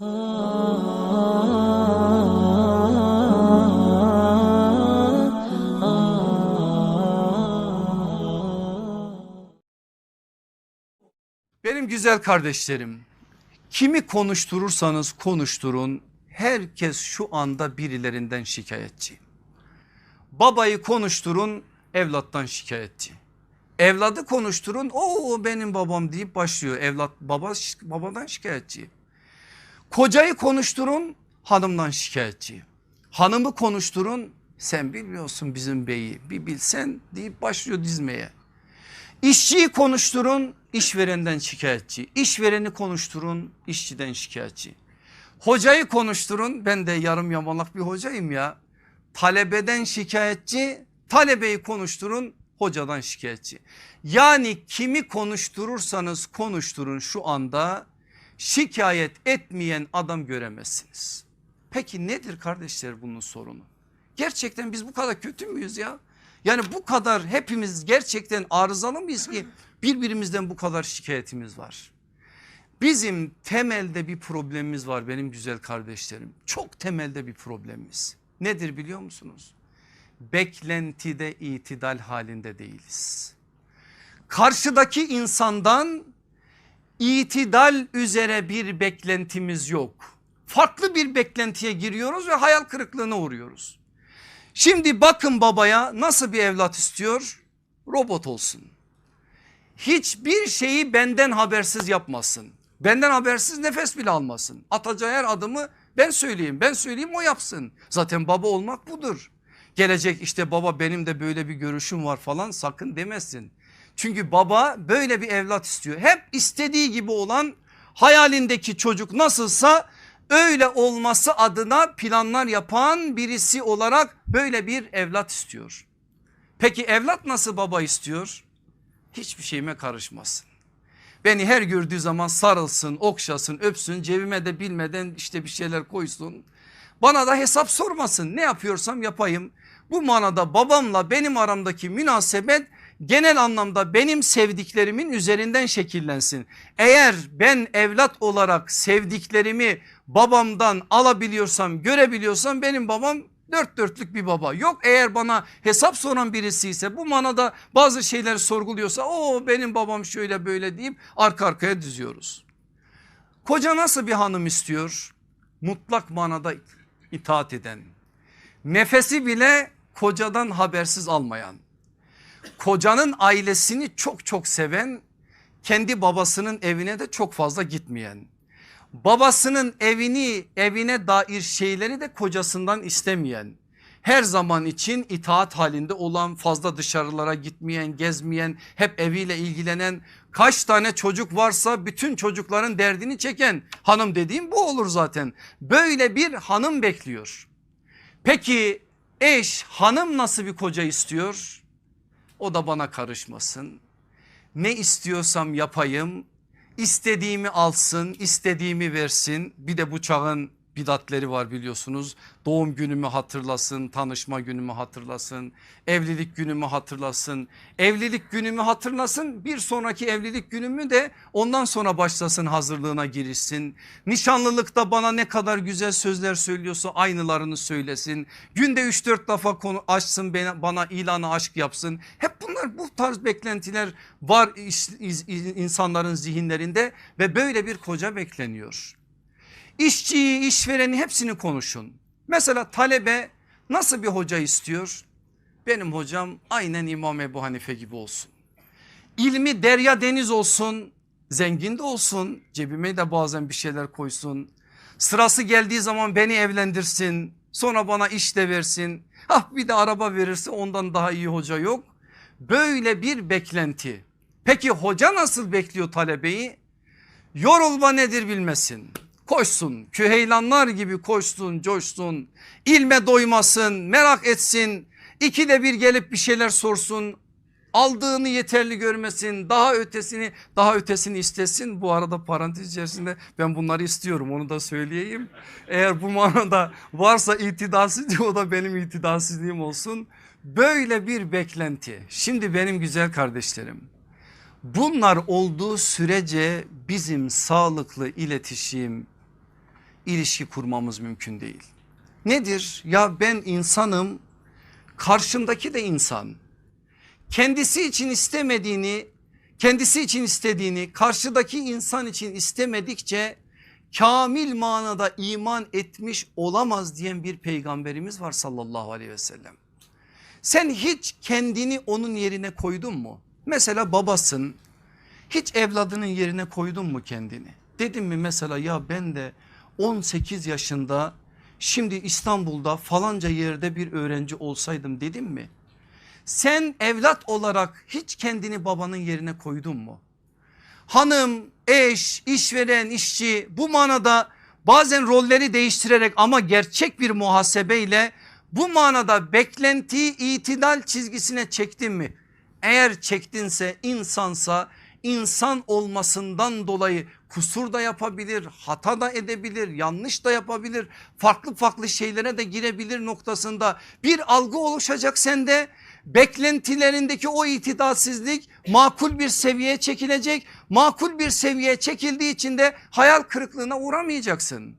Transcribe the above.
Benim güzel kardeşlerim kimi konuşturursanız konuşturun herkes şu anda birilerinden şikayetçi. Babayı konuşturun evlattan şikayetçi. Evladı konuşturun o benim babam deyip başlıyor evlat baba babadan şikayetçi. Kocayı konuşturun hanımdan şikayetçi. Hanımı konuşturun sen bilmiyorsun bizim beyi bir bilsen deyip başlıyor dizmeye. İşçiyi konuşturun işverenden şikayetçi. İşvereni konuşturun işçiden şikayetçi. Hocayı konuşturun ben de yarım yamalak bir hocayım ya. Talebeden şikayetçi talebeyi konuşturun hocadan şikayetçi. Yani kimi konuşturursanız konuşturun şu anda şikayet etmeyen adam göremezsiniz. Peki nedir kardeşler bunun sorunu? Gerçekten biz bu kadar kötü müyüz ya? Yani bu kadar hepimiz gerçekten arızalı mıyız ki birbirimizden bu kadar şikayetimiz var. Bizim temelde bir problemimiz var benim güzel kardeşlerim. Çok temelde bir problemimiz. Nedir biliyor musunuz? Beklentide itidal halinde değiliz. Karşıdaki insandan itidal üzere bir beklentimiz yok. Farklı bir beklentiye giriyoruz ve hayal kırıklığına uğruyoruz. Şimdi bakın babaya nasıl bir evlat istiyor? Robot olsun. Hiçbir şeyi benden habersiz yapmasın. Benden habersiz nefes bile almasın. Atacağı her adımı ben söyleyeyim ben söyleyeyim o yapsın. Zaten baba olmak budur. Gelecek işte baba benim de böyle bir görüşüm var falan sakın demesin. Çünkü baba böyle bir evlat istiyor. Hep istediği gibi olan hayalindeki çocuk nasılsa öyle olması adına planlar yapan birisi olarak böyle bir evlat istiyor. Peki evlat nasıl baba istiyor? Hiçbir şeyime karışmasın. Beni her gördüğü zaman sarılsın, okşasın, öpsün, cebime de bilmeden işte bir şeyler koysun. Bana da hesap sormasın. Ne yapıyorsam yapayım. Bu manada babamla benim aramdaki münasebet genel anlamda benim sevdiklerimin üzerinden şekillensin. Eğer ben evlat olarak sevdiklerimi babamdan alabiliyorsam görebiliyorsam benim babam dört dörtlük bir baba. Yok eğer bana hesap soran birisi ise bu manada bazı şeyleri sorguluyorsa o benim babam şöyle böyle deyip arka arkaya düzüyoruz. Koca nasıl bir hanım istiyor? Mutlak manada itaat eden. Nefesi bile kocadan habersiz almayan. Kocanın ailesini çok çok seven kendi babasının evine de çok fazla gitmeyen. Babasının evini evine dair şeyleri de kocasından istemeyen. Her zaman için itaat halinde olan fazla dışarılara gitmeyen gezmeyen hep eviyle ilgilenen kaç tane çocuk varsa bütün çocukların derdini çeken hanım dediğim bu olur zaten. Böyle bir hanım bekliyor. Peki eş hanım nasıl bir koca istiyor? O da bana karışmasın. Ne istiyorsam yapayım. istediğimi alsın, istediğimi versin. Bir de bu çağın bidatleri var biliyorsunuz. Doğum günümü hatırlasın, tanışma günümü hatırlasın, evlilik günümü hatırlasın. Evlilik günümü hatırlasın, bir sonraki evlilik günümü de ondan sonra başlasın hazırlığına girişsin. Nişanlılıkta bana ne kadar güzel sözler söylüyorsa aynılarını söylesin. Günde 3-4 defa konu açsın bana ilanı aşk yapsın. Hep bunlar bu tarz beklentiler var insanların zihinlerinde ve böyle bir koca bekleniyor. İşçiyi, işvereni hepsini konuşun. Mesela talebe nasıl bir hoca istiyor? Benim hocam aynen İmam Ebu Hanife gibi olsun. İlmi derya deniz olsun, zengin de olsun, cebime de bazen bir şeyler koysun. Sırası geldiği zaman beni evlendirsin, sonra bana iş de versin. Ah bir de araba verirse ondan daha iyi hoca yok. Böyle bir beklenti. Peki hoca nasıl bekliyor talebeyi? Yorulma nedir bilmesin koşsun küheylanlar gibi koşsun coşsun. İlme doymasın merak etsin. İkide bir gelip bir şeyler sorsun. Aldığını yeterli görmesin daha ötesini daha ötesini istesin. Bu arada parantez içerisinde ben bunları istiyorum onu da söyleyeyim. Eğer bu manada varsa itidalsizlik o da benim itidalsizliğim olsun. Böyle bir beklenti. Şimdi benim güzel kardeşlerim bunlar olduğu sürece bizim sağlıklı iletişim ilişki kurmamız mümkün değil. Nedir? Ya ben insanım karşımdaki de insan. Kendisi için istemediğini kendisi için istediğini karşıdaki insan için istemedikçe kamil manada iman etmiş olamaz diyen bir peygamberimiz var sallallahu aleyhi ve sellem. Sen hiç kendini onun yerine koydun mu? Mesela babasın hiç evladının yerine koydun mu kendini? Dedim mi mesela ya ben de 18 yaşında şimdi İstanbul'da falanca yerde bir öğrenci olsaydım dedim mi? Sen evlat olarak hiç kendini babanın yerine koydun mu? Hanım, eş, işveren, işçi bu manada bazen rolleri değiştirerek ama gerçek bir muhasebeyle bu manada beklentiyi itidal çizgisine çektin mi? Eğer çektinse insansa insan olmasından dolayı kusur da yapabilir, hata da edebilir, yanlış da yapabilir, farklı farklı şeylere de girebilir noktasında bir algı oluşacak sende. Beklentilerindeki o itidalsizlik makul bir seviyeye çekilecek. Makul bir seviyeye çekildiği için de hayal kırıklığına uğramayacaksın.